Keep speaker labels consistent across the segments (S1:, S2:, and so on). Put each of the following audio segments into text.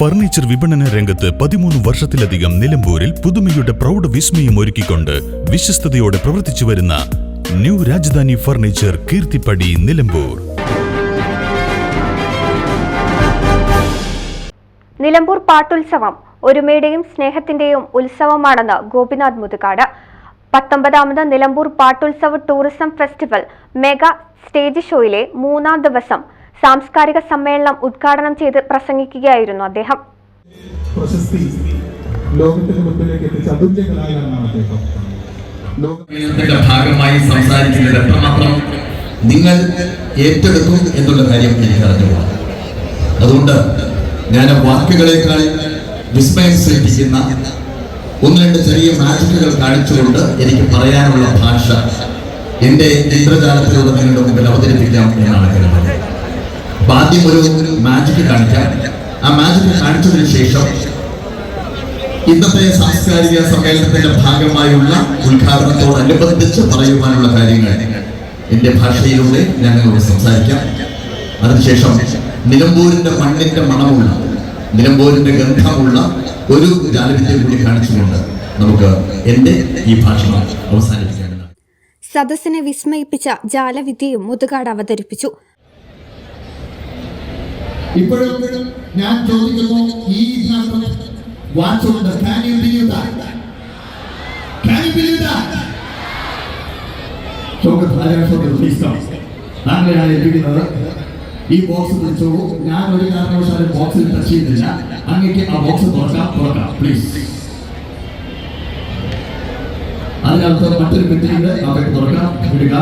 S1: Furniture വിപണന രംഗത്ത് പതിമൂന്ന് വർഷത്തിലധികം നിലമ്പൂരിൽ പുതുമയുടെ പ്രൗഢ വിസ്മയം ഒരുക്കിക്കൊണ്ട് വിശ്വസ്തയോടെ പ്രവർത്തിച്ചു വരുന്ന ന്യൂ രാജധാനി ഫർണിച്ചർ കീർത്തിപ്പടി നിലമ്പൂർ.
S2: നിലമ്പൂർ പാട്ടുത്സവം ഒരുമയുടെയും സ്നേഹത്തിന്റെയും ഉത്സവമാണെന്ന് Gopinath Muthukad. പത്തൊമ്പതാമത് Nilambur Pattutsava tourism festival mega stage ഷോയിലെ മൂന്നാം ദിവസം സാംസ്കാരിക സമ്മേളനം ഉദ്ഘാടനം ചെയ്ത് പ്രസംഗിക്കുകയായിരുന്നു അദ്ദേഹം.
S3: പ്രശസ്തി ലോകത്തിന് മുമ്പിലേക്ക് എത്തിച്ച അതുല്യ കലാകാരനാണ് അദ്ദേഹം. ലോക
S4: ത്തിന്റെ ഭാഗമായി സംസാരിക്കുന്നത് എത്രമാത്രം നിങ്ങൾ ഏറ്റെടുക്കും എന്നുള്ള കാര്യം എനിക്ക് അറിഞ്ഞുകൂടാ അതുകൊണ്ട് ഞാൻ വാക്കുകളേക്കാൾ വിസ്മയം സൃഷ്ടിക്കുന്ന ഒന്ന് രണ്ട് ചെറിയ മാജിക്കുകൾ കാണിച്ചുകൊണ്ട് എനിക്ക് പറയാനുള്ള ഭാഷ എന്റെ ഇന്ദ്രജാലത്തിലൂടെ നിങ്ങളുടെ മുമ്പിൽ അവതരിപ്പിക്കാം എന്നാണ് കരുതുന്നത് ആദ്യം ഒരു മാജിക് കാണിക്കാം ആ മാജിക് കാണിച്ചതിന് ശേഷം ഇന്നത്തെ സാംസ്കാരിക സമ്മേളനത്തിന്റെ ഭാഗമായുള്ള ഉദ്ഘാടനത്തോടനുബന്ധിച്ച് പറയുവാനുള്ള കാര്യങ്ങൾ എന്റെ ഭാഷയിലൂടെ ഞാൻ നിങ്ങളോട് സംസാരിക്കാം. അതിനുശേഷം നിലമ്പൂരിന്റെ മണ്ണിന്റെ മണമുള്ള നിലമ്പൂരിന്റെ ഗന്ധമുള്ള ഒരു ജാലവിദ്യ കൂടി കാണിച്ചുകൊണ്ട് നമുക്ക് എന്റെ ഈ ഭാഷണം അവസാനിപ്പിക്കാൻ
S2: സദസ്സിനെ വിസ്മയിപ്പിച്ച ജാലവിദ്യയും മുതുകാട് അവതരിപ്പിച്ചു.
S4: ഇപ്പോഴും ഞാൻ ചോദിക്കുന്നു ഈ വാച്ചുണ്ട് can you believe that can you believe that Shoukath ആരാണ് ഷോക്കത്ത് പ്ലീസ് കം ഈ ബോക്സ് വിളിച്ചോളൂ ഞാൻ ഒരു കാരണവശാലും ബോക്സിൽ ടച്ച് ചെയ്യുന്നില്ല അങ്ങേക്ക് ആ ബോക്സ് തുറക്കാം തുറക്കാം പ്ലീസ് അതിനകത്ത് മറ്റൊരു പെട്ടിയുണ്ട്. ആ പെട്ടി തുറക്കാം വിടുക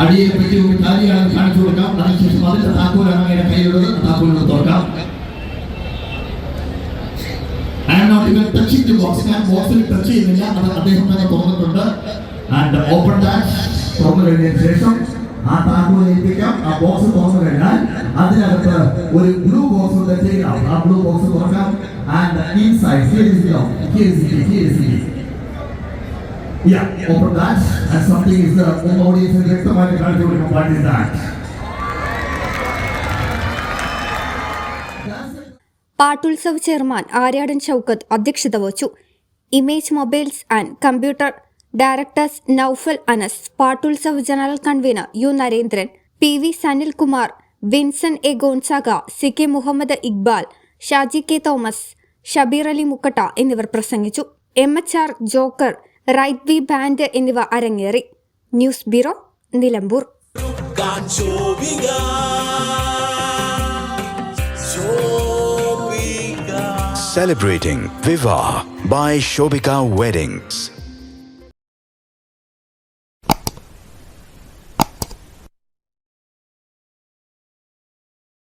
S4: അടിയിൽ പറ്റി ഒരു കാര്യമാണ് കാണിച്ചു കൊടുക്കാം. അതിനുശേഷം അതിന്റെ താക്കോലാണ് അങ്ങനെ കയ്യിലുള്ളത് താക്കോലിന് തുറക്കാം. ബോക്സിൽ ടച്ച് ചെയ്യുന്നില്ല. അത് അദ്ദേഹം തന്നെ തുറന്നിട്ടുണ്ട്. ആൻഡ് ഓപ്പൺ ദാറ്റ് തുറന്നു ശേഷം ആ താക്കോൽ ഏൽപ്പിക്കാം. ആ ബോക്സ് തുറന്നു അതിനകത്ത് ഒരു ബ്ലൂ ബോക്സ് ഉണ്ട്. ചെയ്യാം ആ ബ്ലൂ ബോക്സ് തുറക്കാം. And inside Yeah, open that and something is the audience is വ്യക്തമായിട്ട് കാണിച്ചു കൊടുക്കും what is that?
S2: Pattutsav chairman Aryadan Shoukath അധ്യക്ഷത വഹിച്ചു. Image mobiles and computer directors Noufal Anas Pattutsav general convener U Narendran P V Sanilkumar Vinson A Gonzaga C K Muhammad Iqbal Shaji K Thomas Shabeer Ali Mukkatta എന്നിവർ പ്രസംഗിച്ചു. M H R joker right B band എന്നിവ അരങ്ങേറി news bureau Nilambur
S5: Celebrating Viva by Shobika Weddings.